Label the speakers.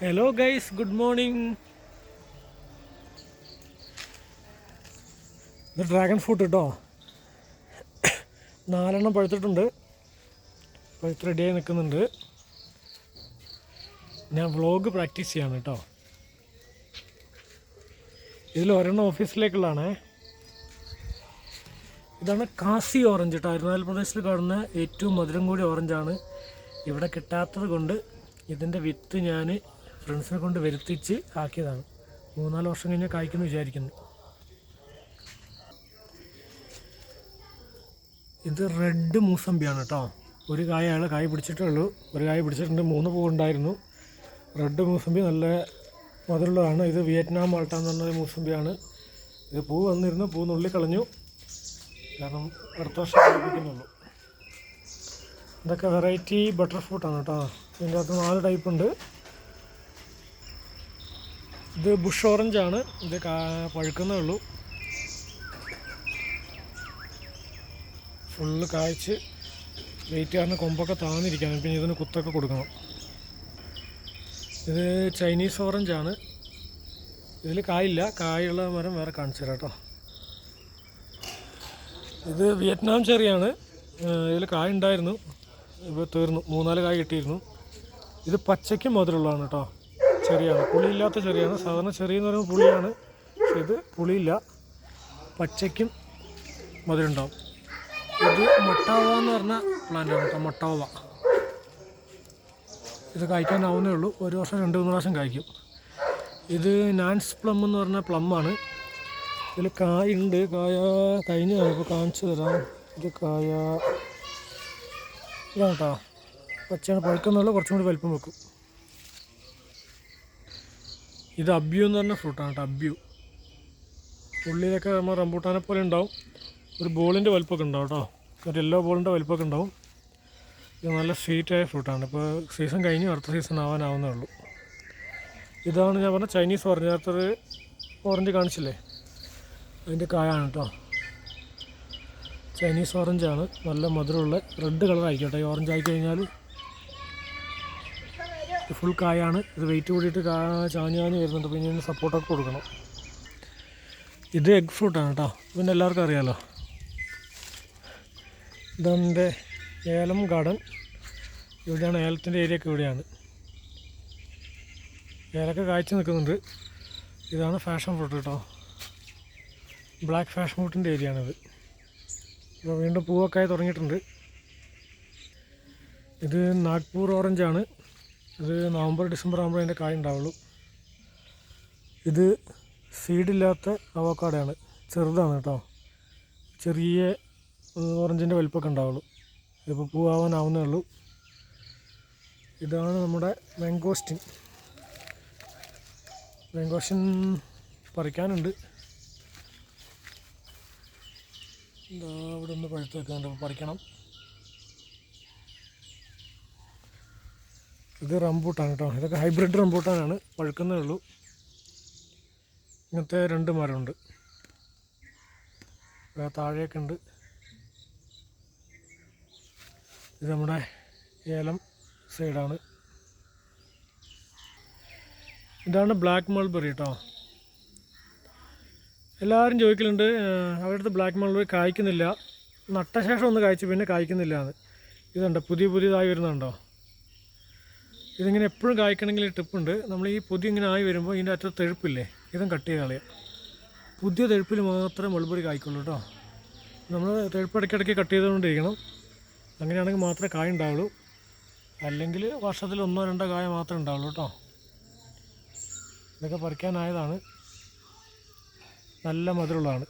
Speaker 1: Hello guys good morning ഇത് dragon fruit കേട്ടോ നാലെണ്ണം പഴുത്തിട്ടുണ്ട്. പഴുത്ത് റെഡിയായി നിൽക്കുന്നുണ്ട്. ഞാൻ വ്ളോഗ് പ്രാക്ടീസ് ചെയ്യാണ് കേട്ടോ ഇതിൽ ഒരെണ്ണം ഓഫീസിലേക്കുള്ളതാണേ ഇതാണ് കാസി ഓറഞ്ച് കേട്ടോ അരുണാചൽ പ്രദേശിൽ കാണുന്ന ഏറ്റവും മധുരം കൂടി ഓറഞ്ചാണ് ഇവിടെ കിട്ടാത്തത് കൊണ്ട് ഇതിന്റെ വിത്ത് ഞാൻ ഫ്രണ്ട്സിനെ കൊണ്ട് വരുത്തിച്ച് ആക്കിയതാണ്. മൂന്നാൽ വർഷം കഴിഞ്ഞാൽ കായ്ക്കുന്നു വിചാരിക്കുന്നു. ഇത് റെഡ് മൂസമ്പിയാണ് കേട്ടോ. ഒരു കായാണ് കായ് പിടിച്ചിട്ടേ ഉള്ളൂ. ഒരു കായ പിടിച്ചിട്ടുണ്ട്. മൂന്ന് പൂവുണ്ടായിരുന്നു. റെഡ് മൂസമ്പി നല്ല മധുരമുള്ളതാണ്. ഇത് വിയറ്റ്നാം മാൾട്ട എന്ന് പറഞ്ഞ മൂസമ്പിയാണ്. ഇത് പൂ വന്നിരുന്നു. പൂ നുള്ളി കളഞ്ഞു. കാരണം അടുത്ത വർഷം കഴിപ്പിക്കുന്നുള്ളൂ ഇതൊക്കെ വെറൈറ്റി ബട്ടർ ഫ്രൂട്ടാണ് കേട്ടോ. ഇതിന്റെ അകത്ത് നാല് ടൈപ്പ് ഉണ്ട് ഇത് ബുഷ് ഓറഞ്ച് ആണ്. ഇത് പഴുക്കുന്നേ ഉള്ളൂ. ഫുള്ള് കായ്ച്ച് വെയിറ്റ് കാരണം കൊമ്പൊക്കെ താന്നിരിക്കാനും പിന്നെ ഇതിന് കുത്തൊക്കെ കൊടുക്കണം. ഇത് ചൈനീസ് ഓറഞ്ച് ആണ്. ഇതിൽ കായില്ല. കായുള്ള മരം വേറെ കാണിച്ചു തരാം കേട്ടോ. ഇത് വിയറ്റ്നാം ചെറിയാണ്. ഇതിൽ കായ ഉണ്ടായിരുന്നു. ഇപ്പോൾ തീർന്നു. മൂന്നാൽ കായ കിട്ടിയിരുന്നു. ഇത് പച്ചയ്ക്ക് മധുരമുള്ളതാണ് കേട്ടോ. ചെറിയാണ്. പുളിയില്ലാത്ത ചെറിയാണ്. സാധാരണ ചെറിയ എന്ന് പറയുമ്പോൾ പുളിയാണ്. പക്ഷെ ഇത് പുളിയില്ല. പച്ചയ്ക്കും മധുരമുണ്ടാവും. ഇത് മൊട്ടാവ എന്ന് പറഞ്ഞ പ്ലാന്റാണ് കേട്ടോ മൊട്ടാവ. ഇത് കായ്ക്കാനാവുന്നേ ഉള്ളൂ. ഒരു വർഷം രണ്ട് മൂന്ന് പ്രാവശ്യം കായ്ക്കും. ഇത് നാൻസ് പ്ലം എന്ന് പറഞ്ഞ പ്ലമ്മാണ് ഇതിൽ കായ ഉണ്ട്. കായ കഴിഞ്ഞ് ഇപ്പോൾ കാണിച്ചു തരാം. ഇത് കായ. ഇതാണ് കേട്ടോ. പച്ചയാണ്. പഴുക്കുന്നുള്ള. കുറച്ചും കൂടി വലിപ്പം വെക്കും. ഇത് അബ്യു എന്ന് പറഞ്ഞ ഫ്രൂട്ടാണ് കേട്ടോ അബ്യു. ഉള്ളിലൊക്കെ നമ്മൾ റംബൂട്ടാനെ പോലെ ഉണ്ടാവും. ഒരു ബോളിന്റെ വലുപ്പമൊക്കെ ഉണ്ടാവും കേട്ടോ. ഒരു യെല്ലോ ബോളിന്റെ വലുപ്പമൊക്കെ ഉണ്ടാവും. ഇത് നല്ല സ്വീറ്റായ ഫ്രൂട്ടാണ് ഇപ്പോൾ സീസൺ കഴിഞ്ഞു അടുത്ത സീസൺ ആവാനാവുന്നേ ഉള്ളൂ. ഇതാണ് ഞാൻ പറഞ്ഞ ചൈനീസ് ഓറഞ്ച് അടുത്തൊരു ഓറഞ്ച് കാണിച്ചില്ലേ? അതിന്റെ കായാണ് കേട്ടോ. ചൈനീസ് ഓറഞ്ചാണ് നല്ല മധുരമുള്ള റെഡ് കളർ ആയിക്കോട്ടെ. ഈ ഓറഞ്ച് ആയി കഴിഞ്ഞാൽ ഇത് ഫുൾ കായാണ്. ഇത് വെയിറ്റ് കൂടിയിട്ട് കാ ചാഞ്ഞ് ചാഞ്ഞ് വരുന്നുണ്ട്. പിന്നെ ഇതിന് സപ്പോർട്ടൊക്കെ കൊടുക്കണം. ഇത് എഗ് ഫ്രൂട്ടാണ് കേട്ടോ പിന്നെ എല്ലാവർക്കും അറിയാമല്ലോ ഇതെന്റെ ഏലം ഗാർഡൻ ഇവിടെയാണ് ഏലത്തിന്റെ ഏരിയ ഒക്കെ ഇവിടെയാണ്. ഏലൊക്കെ കായ്ച്ചു നിൽക്കുന്നുണ്ട്. ഇതാണ് ഫാഷൻ ഫ്രൂട്ട് കേട്ടോ ബ്ലാക്ക് ഫാഷൻ ഫ്രൂട്ടിന്റെ ഏരിയ ആണിത് ഇപ്പോൾ വീണ്ടും പൂവൊക്കെ ആയി തുടങ്ങിയിട്ടുണ്ട്. ഇത് നാഗ്പൂർ ഓറഞ്ചാണ് ഇത് നവംബർ ഡിസംബർ ആകുമ്പോൾ അതിന്റെ കായ ഉണ്ടാവുള്ളൂ. ഇത് സീഡില്ലാത്ത അവക്കാടയാണ്. ചെറുതാണ് കേട്ടോ. ചെറിയ ഓറഞ്ചിന്റെ വലിപ്പമൊക്കെ ഉണ്ടാവുള്ളൂ. ഇതിപ്പോൾ പൂവാവാനാവുന്നേ ഉള്ളൂ. ഇതാണ് നമ്മുടെ മാംഗോസ്റ്റിൻ മാംഗോസ്റ്റിൻ പറിക്കാനുണ്ട്. എന്താ ഇവിടെ ഒന്ന് പഴുത്ത് വെക്കുന്നുണ്ട് അപ്പോൾ പറിക്കണം. ഇത് റംബൂട്ടാണ് കേട്ടോ. ഇതൊക്കെ ഹൈബ്രിഡ് റംബൂട്ടാനാണ്. പഴുക്കുന്നേ ഉള്ളൂ. ഇങ്ങനത്തെ രണ്ട് മരമുണ്ട്. താഴെയൊക്കെ ഉണ്ട്. ഇത് നമ്മുടെ ഏലം സൈഡാണ്. ഇതാണ് ബ്ലാക്ക് മൾബറി കേട്ടോ. എല്ലാവരും ചോദിക്കലുണ്ട് അവരുടെ അടുത്ത് ബ്ലാക്ക് മൾബറി കായ്ക്കുന്നില്ല. നട്ട ശേഷം ഒന്ന് കായ്ച്ചു പിന്നെ കായ്ക്കുന്നില്ല എന്ന്. ഇതുണ്ട് പുതിയ പുതിയതായി വരുന്നുണ്ടോ? ഇതിങ്ങനെ എപ്പോഴും കായ്ക്കണമെങ്കിൽ ടിപ്പുണ്ട് നമ്മൾ ഈ പുതിയ ഇങ്ങനെ ആയി വരുമ്പോൾ ഇതിന്റെ അറ്റത്ത് തെഴുപ്പില്ലേ? ഇതും കട്ട് ചെയ്ത് കളയാം പുതിയ തെഴുപ്പിൽ മാത്രമേ മുൾബറി കായ്ക്കുള്ളൂ കേട്ടോ നമ്മൾ തെഴുപ്പ് ഇടയ്ക്കിടയ്ക്ക് കട്ട് ചെയ്തുകൊണ്ടിരിക്കണം. അങ്ങനെയാണെങ്കിൽ മാത്രമേ കായ ഉണ്ടാവുള്ളൂ. അല്ലെങ്കിൽ വർഷത്തിൽ ഒന്നോ രണ്ടോ കായ മാത്രമേ ഉണ്ടാവുള്ളൂ കേട്ടോ ഇതൊക്കെ പറിക്കാനായതാണ്. നല്ല മധുരമുള്ളതാണ്.